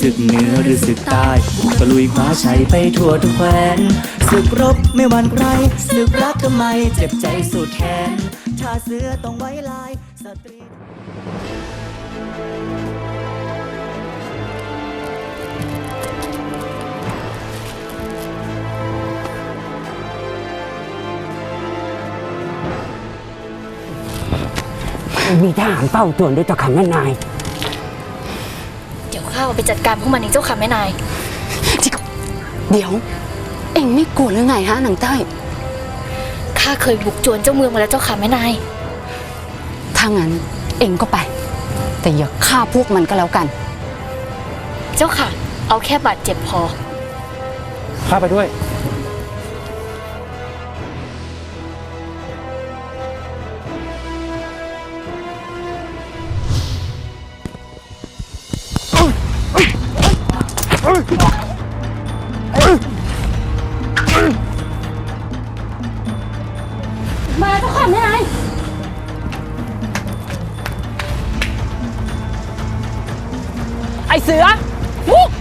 ศึกเหนือหรือศึกใต้ก็ลุยคว้าชัยไปทั่วทุกแคว้นศึกรบไม่หวั่นใครศึกรักทำไมเจ็บใจสุดแขนชาเสือต้องไว้ลายสตรีมีทหารเฝ้าตรวจด้วยเจ้าค่ะแม่นาย ข้าไปจัดการพวกมันเองเจ้าค่ะแม่นาย เดี๋ยว เอ็งไม่กลัวหรือไงฮะหนังใต้ข้าเคยบุกโจรเจ้าเมืองมาแล้วเจ้าค่ะแม่นาย ถ้างั้นเอ็งก็ไป แต่อย่าฆ่าพวกมันก็แล้วกัน เจ้าค่ะ เอาแค่บาดเจ็บพอ ข้าไปด้วย มาเจ้าค่ะแม่นายไอเสือเ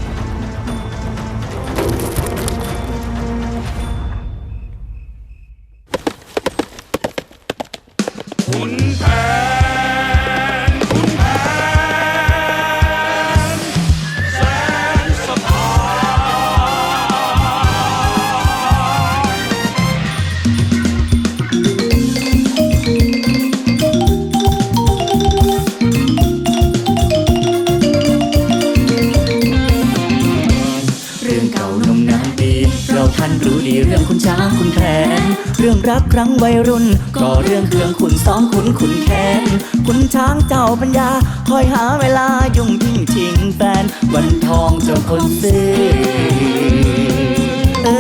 รู้ดีเรื่องคุณช้างคุณแผนเรื่องรักครั้งวัยรุ่น ก็เรื่องเครื่องขุนซ้อมขุนขุนแค้นคุณช้างเจ้าปัญญา คอยหาเวลายุ่งยิ่งชิงแฟน วันทองเจ้าคนซื้อเอ้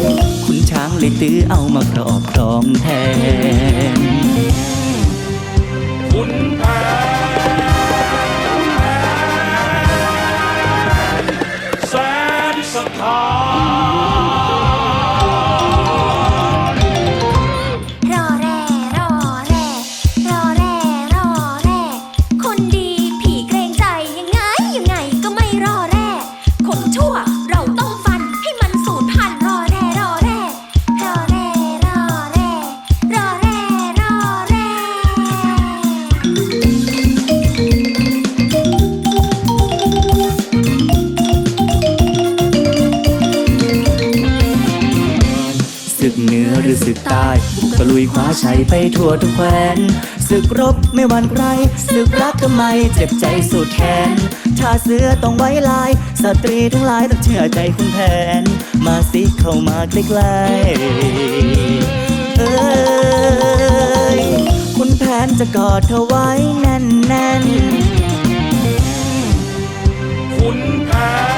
ยคุณช้างเลยตื้อเอามาครอบครองแทนแสนสถาน ศึกเหนือหรือศึกใต้บุกตะลุยคว้าชัยไปทั่วทุกแคว้นศึกรบไม่หวั่นใครศึกรักทำไมเจ็บใจสุดแขนชาเสื้อต้องไว้ลาย สตรีทั้งหลายต้องเชื่อใจคุณแผน มาสิเข้ามาใกล้ๆเอ้คุณแผนจะกอดเธอไว้แน่นๆคุณแผน